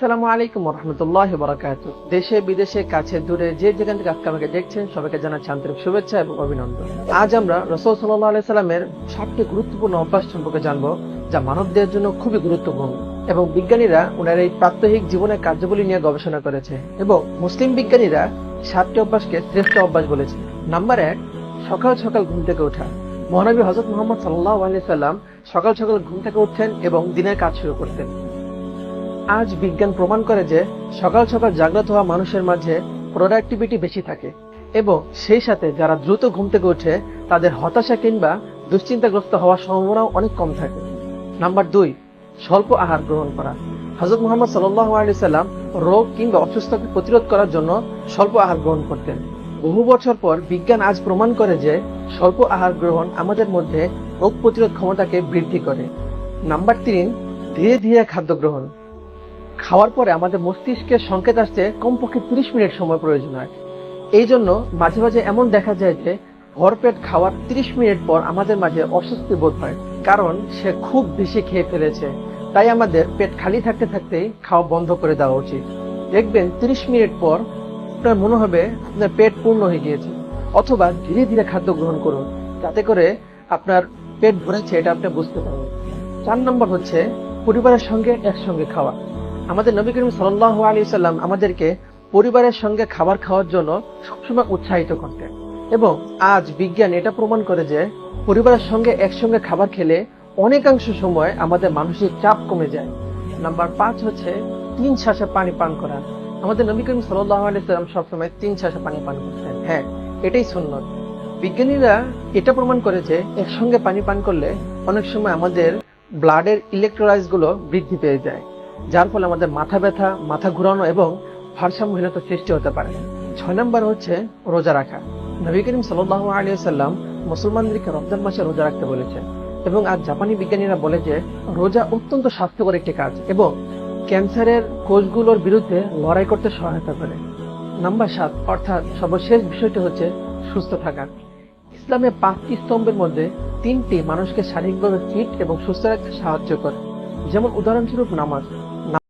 আসসালামু আলাইকুম রহমতুল্লাহ বরাকাত দেশে, বিদেশে, কাছে, দূরে, যে যেখান থেকে আজকে আমাকে দেখছেন, সবাইকে জানাচ্ছি আন্তরিক শুভেচ্ছা এবং অভিনন্দন। আজ আমরা রসুল সাল্লাহ আলাই সাল্লামের সাতটি গুরুত্বপূর্ণ অভ্যাস সম্পর্কে জানব, যা মানবদের জন্য খুবই গুরুত্বপূর্ণ এবং বিজ্ঞানীরা ওনার এই প্রাত্যহিক জীবনের কার্যাবলী নিয়ে গবেষণা করেছে এবং মুসলিম বিজ্ঞানীরা সাতটি অভ্যাসকে শ্রেষ্ঠ অভ্যাস বলেছে। নাম্বার এক, সকাল সকাল ঘুম থেকে ওঠা। মহানবী হজরত মোহাম্মদ সাল্লাহ আলি সাল্লাম সকাল সকাল ঘুম থেকে উঠতেন এবং দিনের কাজ শুরু করতেন। আজ বিজ্ঞান প্রমাণ করে যে সকাল সকাল জাগ্রত হওয়া মানুষের মাঝে প্রোডাক্টিভিটি বেশি থাকে এবং সেই সাথে যারা দ্রুত ঘুম থেকে ওঠে, তাদের হতাশা কিংবা দুশ্চিন্তাগ্রস্ত হওয়ার সম্ভাবনাও অনেক কম থাকে। নাম্বার দুই, স্বল্প আহার গ্রহণ করা। হজরত মোহাম্মদ সাল্লাহ আলি সাল্লাম রোগ কিংবা অসুস্থকে প্রতিরোধ করার জন্য স্বল্প আহার গ্রহণ করতেন। বহু বছর পর বিজ্ঞান আজ প্রমাণ করে যে স্বল্প আহার গ্রহণ আমাদের মধ্যে রোগ প্রতিরোধ ক্ষমতাকে বৃদ্ধি করে। নাম্বার তিন, ধীরে ধীরে খাদ্য গ্রহণ। খাওয়ার পরে আমাদের মস্তিষ্কে সংকেত আসতে কমপক্ষে তিরিশ মিনিট সময় প্রয়োজন হয়। এই জন্য মাঝে মাঝে এমন দেখা যায় যে ভরপেট খাওয়ার তিরিশ মিনিট পর আমাদের মাঝে অস্বস্তি বোধ হয়, কারণ সে খুব বেশি খেয়ে ফেলেছে। তাই আমাদের পেট খালি থাকতে থাকতেই খাওয়া বন্ধ করে দেওয়া উচিত। দেখবেন তিরিশ মিনিট পর আপনার মনে হবে আপনার পেট পূর্ণ হয়ে গিয়েছে, অথবা ধীরে ধীরে খাদ্য গ্রহণ করুন। যাতে করে আপনার পেট ভরেছে, এটা আপনি বুঝতে পারবেন। চার নম্বর হচ্ছে পরিবারের সঙ্গে একসঙ্গে খাওয়া। আমাদের নবী করিম সাল্লাহ আলী সাল্লাম আমাদেরকে পরিবারের সঙ্গে খাবার খাওয়ার জন্য সবসময় উৎসাহিত করতেন। এবং আজ বিজ্ঞান এটা প্রমাণ করে যে পরিবারের সঙ্গে একসঙ্গে খাবার খেলে অনেকাংশ সময় আমাদের মানসিক চাপ কমে যায়। নাম্বার পাঁচ হচ্ছে তিন শ্বাসে পানি পান করা। আমাদের নবী করিম সাল্লাহ আলী সাল্লাম সবসময় তিন শ্বাসে পানি পান করতেন। হ্যাঁ এটাই সুন্নত। বিজ্ঞানীরা এটা প্রমাণ করে যে একসঙ্গে পানি পান করলে অনেক সময় আমাদের ব্লাডের ইলেকট্রোলাইজগুলো বৃদ্ধি পেয়ে যায়। যার ফলে আমাদের মাথা ব্যথা, মাথা ঘুরানো এবং ভারসাম্যহীনতা সৃষ্টি হতে পারে। ছয় নম্বর হচ্ছে রোজা রাখা। নবী করিম সাল্লাহ আলী সাল্লাম মুসলমানদেরকে রমজান মাসে রোজা রাখতে বলেছেন এবং আজ জাপানি বিজ্ঞানীরা বলে যে, রোজা অত্যন্ত স্বাস্থ্যকর একটি কাজ এবং ক্যান্সারের কোষগুলোর বিরুদ্ধে লড়াই করতে সহায়তা করে। নাম্বার সাত, অর্থাৎ সর্বশেষ বিষয়টি হচ্ছে সুস্থ থাকা। ইসলামে পাঁচটি স্তম্ভের মধ্যে তিনটি মানুষকে শারীরিকভাবে ফিট এবং সুস্থ রাখতে সাহায্য করে। যেমন উদাহরণস্বরূপ নামাজ।